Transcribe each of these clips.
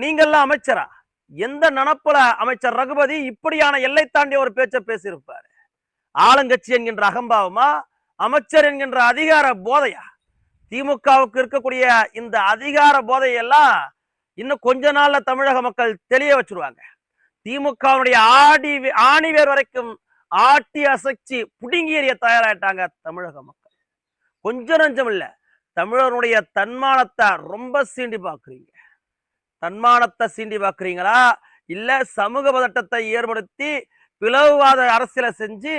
நீங்கள்லாம் அமைச்சரா? எந்த நினப்புல அமைச்சர் ரகுபதி இப்படியான எல்லை தாண்டிய ஒரு பேச்சை பேசியிருப்பாரு? ஆளுங்கட்சி என்கின்ற அகம்பாவமா? அமைச்சர் என்கின்ற அதிகார போதையா? திமுகவுக்கு இருக்கக்கூடிய இந்த அதிகார போதையெல்லாம் இன்னும் கொஞ்ச நாள்ல தமிழக மக்கள் தெளிய வச்சிருவாங்க. திமுகவுடைய ஆடி ஆணிவேர் வரைக்கும் ஆட்டி அசைச்சு புடுங்கி எறிய தயாராயிட்டாங்க தமிழக மக்கள். கொஞ்சம் நஞ்சம் இல்லை தமிழருடைய தன்மானத்தை ரொம்ப சீண்டி பார்க்குறீங்க தன்மானத்தை சீண்டி பார்க்குறீங்களா? இல்லை சமூக பதட்டத்தை ஏற்படுத்தி பிளவுவாத அரசியலை செஞ்சு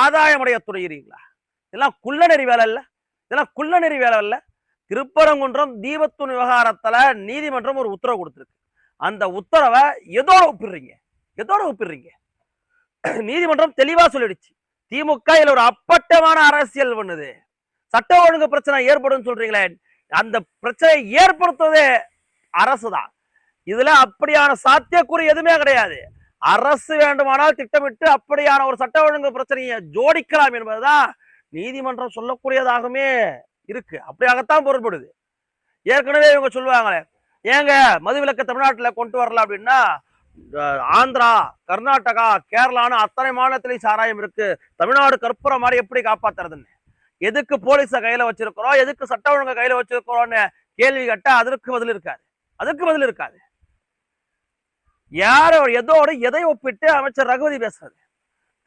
ஆதாயமுடைய துறையிறீங்களா? இதெல்லாம் குள்ளநெறி வேலை இல்லை. இதெல்லாம் குள்ளநெறி வேலை இல்லை. திருப்பரங்குன்றம் தீபத்துன் விவகாரத்தில் நீதிமன்றம் ஒரு உத்தரவு கொடுத்துருக்கு. அந்த உத்தரவை எதோட ஒப்பிடுறீங்க? எதோட ஒப்பிடுறீங்க? நீதிமன்றம் தெளிவாக சொல்லிடுச்சு. திமுக இதில் ஒரு அப்பட்டமான அரசியல் பண்ணுது. சட்ட ஒழுங்கு பிரச்சனை ஏற்படும் சொல்றீங்களே. அந்த பிரச்சனையை ஏற்படுத்துவதே அரசுதான். இதுல அப்படியான சாத்தியக்கூறு எதுவுமே கிடையாது. அரசு வேண்டுமானால் திட்டமிட்டு அப்படியான ஒரு சட்ட ஒழுங்கு பிரச்சனையை ஜோடிக்கலாம் என்பதுதான் நீதிமன்றம் சொல்லக்கூடியதாகவுமே இருக்கு. அப்படியாகத்தான் பொருள்படுது. ஏற்கனவே இவங்க சொல்லுவாங்களே ஏங்க மதுவிலக்கு தமிழ்நாட்டில் கொண்டு வரல அப்படின்னா ஆந்திரா கர்நாடகா கேரளான்னு அத்தனை மாநிலத்திலையும் சாராயம் இருக்கு. தமிழ்நாடு கற்பூரம் மாதிரி எப்படி காப்பாத்துறதுன்னு. எதுக்கு போலீஸை கையில வச்சிருக்கிறோம்? எதுக்கு சட்ட ஒழுங்கை கையில வச்சிருக்கிறோம்னு கேள்வி கேட்டா அதற்கு பதில் இருக்காது. அதுக்கு பதில் இருக்காது. யாரோ எதோடு எதை ஒப்பிட்டு அமைச்சர் ரகுபதி பேசுறது?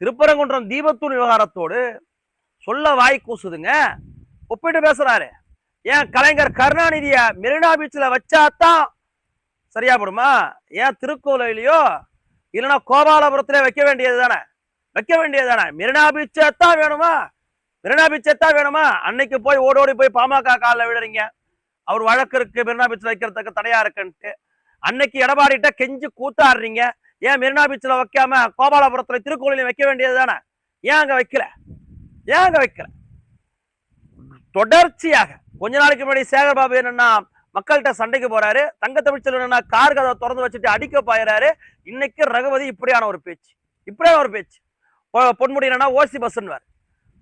திருப்பரங்குன்றம் தீபத்தூர் விவகாரத்தோடு சொல்ல வாய் கூசுதுங்க. ஒப்பிட்டு பேசுறாரு. ஏன் கலைஞர் கருணாநிதிய மெரினா பீச்சில் வச்சாதான் சரியா போடுமா? ஏன் திருக்கோலையிலையோ இல்லைன்னா கோபாலபுரத்திலே வைக்க வேண்டியது தானே? வைக்க வேண்டியது தானே? மெரினா பீச்சை தான் வேணுமா? மெரினா பீச்சை தான் வேணுமா? அன்னைக்கு போய் ஓடோடி போய் பாமக காலில் விடுறீங்க அவர் வழக்கு இருக்கு மெரினா பீச்சில் வைக்கிறதுக்கு தடையா இருக்குன்ட்டு. அன்னைக்கு எடப்பாடிட்ட கெஞ்சி கூத்தாடுறீங்க. ஏன் மெரினா பீச்சில் வைக்காம கோபாலபுரத்துல திருக்கோயிலையும் வைக்க வேண்டியது தானே? ஏன் அங்க வைக்கல? ஏன் அங்க வைக்கல? தொடர்ச்சியாக கொஞ்ச நாளைக்கு முன்னாடி சேகர் பாபு என்னன்னா மக்கள்கிட்ட சண்டைக்கு போறாரு. தங்க தமிழ்ச்சல் என்னன்னா கார் கதவை திறந்து வச்சுட்டு அடிக்க பாயிறாரு. இன்னைக்கு ரகுபதி இப்படியான ஒரு பேச்சு. இப்படியான ஒரு பேச்சு. பொ- பொன்முடி என்னன்னா ஓசி பஸ்ன்னுவார்.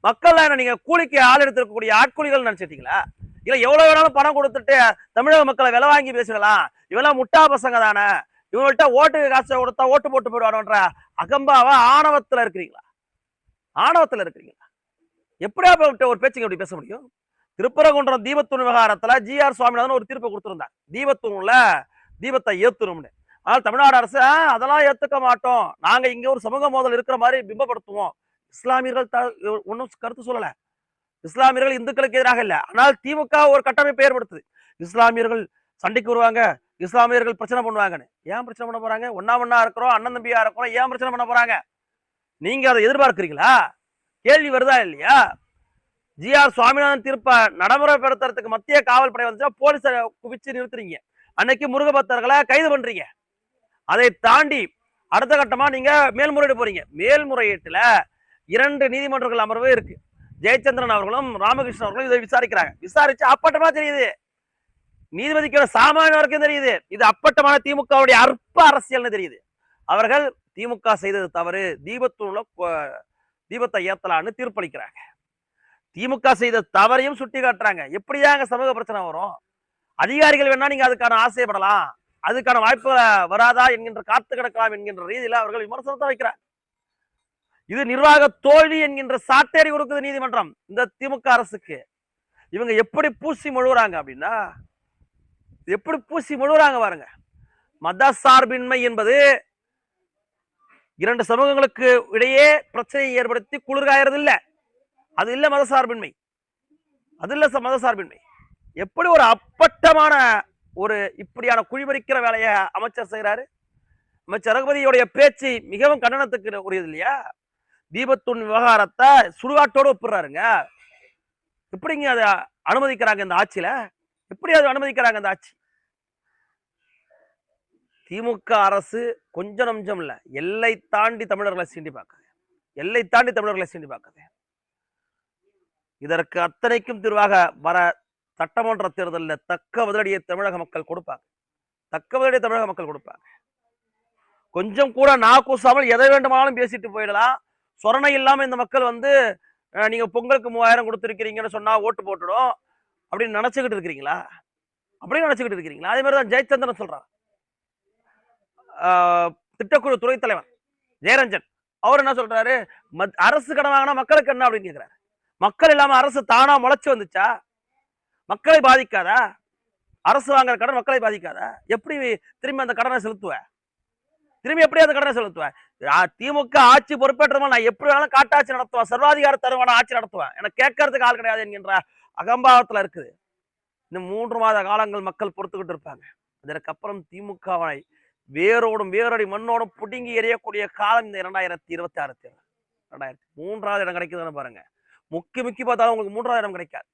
மக்கள் என்ன நீங்க கூலிக்கு ஆள் எடுத்திருக்கக்கூடிய ஆட்கூலிகள் நினைச்சிட்டீங்களா? இல்ல எவ்வளவு வேணாலும் பணம் கொடுத்துட்டு தமிழக மக்களை விலை வாங்கி பேசுகலாம் இவெல்லாம் முட்டா பசங்க தானே? இவங்கள்ட்ட ஓட்டுக்கு காசு கொடுத்தா ஓட்டு போட்டு போயிடுவானுன்ற அகம்பாவா ஆணவத்துல இருக்கிறீங்களா? ஆணவத்துல இருக்கிறீங்களா? எப்படியா ஒரு பேச்சுக்கு எப்படி பேச முடியும்? திருப்பரங்குன்றம் தீபத்தூண் விவகாரத்துல ஜி ஆர் சுவாமிநாதன் ஒரு தீர்ப்பு கொடுத்திருந்தார். தீபத்தூண்ல தீபத்தை ஏத்துணும்னு. ஆனால் தமிழ்நாடு அரசு அதெல்லாம் ஏத்துக்க மாட்டோம். நாங்க இங்க ஒரு சமூக மோதல் இருக்கிற மாதிரி பிம்பப்படுத்துவோம். இஸ்லாமியர்கள் ஒன்றும் கருத்து சொல்லல. இஸ்லாமியர்கள் இந்துக்களுக்கு எதிராக இல்லை. ஆனால் திமுக ஒரு கட்டமைப்பை ஏற்படுத்துது. இஸ்லாமியர்கள் சண்டைக்கு வருவாங்க. இஸ்லாமியர்கள் பிரச்சனை பண்ணுவாங்கன்னு. ஏன் பிரச்சனை பண்ண போறாங்க? ஒன்னா ஒன்னா இருக்கிறோம் அண்ணன் தம்பியா இருக்கிறோம் ஏன் பிரச்சனை பண்ண போறாங்க? நீங்க அதை எதிர்பார்க்கிறீங்களா? கேள்வி வருதா இல்லையா? ஜி ஆர் சுவாமிநாதன் தீர்ப்பை நடைமுறைப்படுத்துறதுக்கு மத்திய காவல் படை வந்துச்சா? போலீஸை குவிச்சு நிறுத்துறீங்க. அன்னைக்கு முருகபக்தர்களை கைது பண்றீங்க. அதை தாண்டி அடுத்த கட்டமா நீங்க மேல்முறையீடு போறீங்க. மேல்முறையீட்டுல இரண்டு நீதிமன்றங்கள் அமர்வு இருக்கு. ஜெயச்சந்திரன் அவர்களும் ராமகிருஷ்ணன் அவர்களும் இதை விசாரிக்கிறாங்க. விசாரிச்சு அப்பட்டமா தெரியுது. நீதிபதிக்கு சாமானியவருக்கும் தெரியுது. இது அப்பட்டமான திமுகவுடைய அற்ப அரசியல்னு தெரியுது. அவர்கள் திமுக செய்தது தவறு. தீபத்தூண்ல தீபத்தை ஏத்தலான்னு தீர்ப்பளிக்கிறாங்க. திமுக செய்த தவறையும் சுட்டி காட்டுறாங்க எப்படியாங்க சமூக பிரச்சனை வரும்? அதிகாரிகள் வேணா நீங்க அதுக்கான ஆசைப்படலாம். அதுக்கான வாய்ப்பு வராதா என்கின்ற காத்து கிடக்கலாம் என்கின்ற ரீதியில அவர்கள் விமர்சனத்தை வைக்கிறார். இது நிர்வாக தோல்வி என்கின்ற சாட்டேரி கொடுக்குது நீதிமன்றம் இந்த திமுக அரசுக்கு. இவங்க எப்படி பூசி முழுகிறாங்க அப்படின்னா எப்படி பூசி முழுகிறாங்க பாருங்க. மத சார்பின்மை என்பது இரண்டு சமூகங்களுக்கு இடையே பிரச்சனையை ஏற்படுத்தி குளிர்காயறது இல்ல. அது இல்ல மத சார்பின்மை. அது இல்ல ச- மத சார்பின்மை. எப்படி ஒரு அப்பட்டமான ஒரு இப்படியான குழிமறிக்கிற வேலையை அமைச்சர் செய்கிறாரு அமைச்சர் ரகுபதியுடைய பேச்சு மிகவும் கண்டனத்துக்கு உரியது இல்லையா? தீபத்துண் விவகாரத்தை சுடுகாட்டோடு ஒப்பிடுறாருங்க. எப்படிங்க அதை அனுமதிக்கிறாங்க இந்த ஆட்சியில? எப்படி அது அனுமதிக்கிறாங்க அந்த ஆட்சி? திமுக அரசு கொஞ்சம் நஞ்சம் இல்ல. எல்லை தாண்டி தமிழர்களை சீண்டி பார்க்குது. எல்லை தாண்டி தமிழர்களை சீண்டி பார்க்குது. இதற்கு அத்தனைக்கும் தீர்வாக வர சட்டமன்ற தேர்தலில் தக்க பதிலடியை தமிழக மக்கள் கொடுப்பாங்க. தக்க பதிலடியை தமிழக மக்கள் கொடுப்பாங்க. கொஞ்சம் கூட நா கூசாமல் எதை வேண்டுமானாலும் பேசிட்டு போயிடலாம். சொரணை இல்லாம இந்த மக்கள் வந்து நீங்கள் நீங்க பொங்கலுக்கு மூவாயிரம் கொடுத்துருக்கிறீங்கன்னு சொன்னா ஓட்டு போட்டுடும். அப்படின்னு நினச்சிக்கிட்டு இருக்கிறீங்களா? அப்படின்னு நினைச்சுக்கிட்டு இருக்கிறீங்களா? அதே மாதிரி தான் ஜெயச்சந்திரன் சொல்றான். ஆஹ், திட்டக்குழு துணைத் தலைவர் ஜெயரஞ்சன். அவர் என்ன சொல்றாரு? மத்- அரசு கடன் வாங்கினா மக்களுக்கு என்ன அப்படின்னு கேக்குறாரு. மக்கள் இல்லாம அரசு தானா முளைச்சு வந்துச்சா? மக்களை பாதிக்காதா? அரசு வாங்குற கடன் மக்களை பாதிக்காதா? எப்படி திரும்பி அந்த கடனை செலுத்துவ? திரும்பி எப்படி அந்த கடனை செலுத்துவ? திமுக ஆட்சி பொறுப்பேற்றமா நான் எப்படி வேணாலும் காட்டாட்சி நடத்துவேன். சர்வாதிகார தருவான ஆட்சி நடத்துவேன். எனக்கு கேட்கறதுக்கு ஆள் கிடையாது என்கின்ற அகம்பாவத்தில் இருக்குது. இந்த மூன்று மாத காலங்கள் மக்கள் பொறுத்துக்கிட்டு இருப்பாங்க. அதற்கப்புறம் திமுகவை வேரோடும் வேரடி மண்ணோடும் புடுங்கி எறியக்கூடிய காலம் இந்த இரண்டாயிரத்தி இருபத்தி ஆறு தேர்தல். ரெண்டாயிரத்தி மூன்றாவது இடம் கிடைக்குதுன்னு பாருங்க. முக்கி முக்கி பார்த்தாலும் உங்களுக்கு மூன்றாவது இடம் கிடைக்காது.